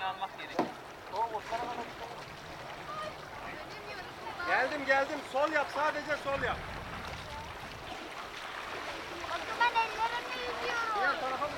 tane almak gerekiyor. Geldim geldim. Sol yap. Sadece sol yap. O zaman ellerimle yüzüyorum. Diğer tarafa mı?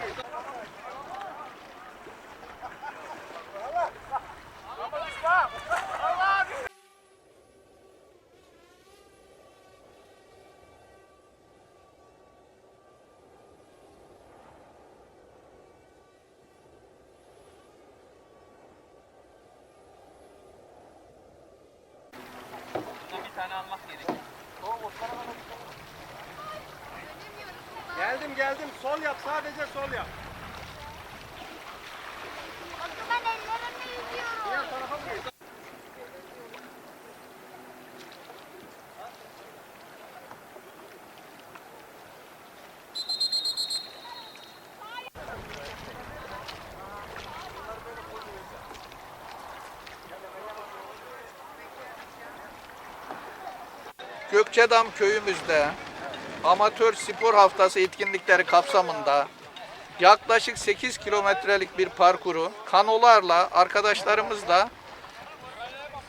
Geldim geldim. Sol yap. Sadece sol yap. Bakın ben ellerimle yüzüyorum. Diğer tarafa mı geç? Gökçedam köyümüzde amatör spor haftası etkinlikleri kapsamında yaklaşık 8 kilometrelik bir parkuru kanolarla arkadaşlarımızla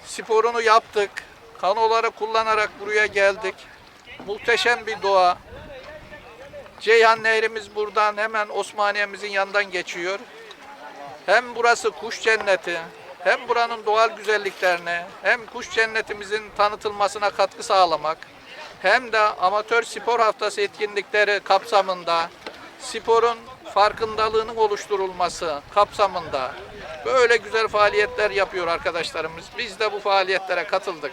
sporunu yaptık. Kanoları kullanarak buraya geldik. Muhteşem bir doğa. Ceyhan Nehrimiz buradan hemen Osmaniye'mizin yanından geçiyor. Hem burası kuş cenneti, hem buranın doğal güzelliklerine, hem kuş cennetimizin tanıtılmasına katkı sağlamak, hem de amatör spor haftası etkinlikleri kapsamında sporun farkındalığının oluşturulması kapsamında böyle güzel faaliyetler yapıyor arkadaşlarımız. Biz de bu faaliyetlere katıldık.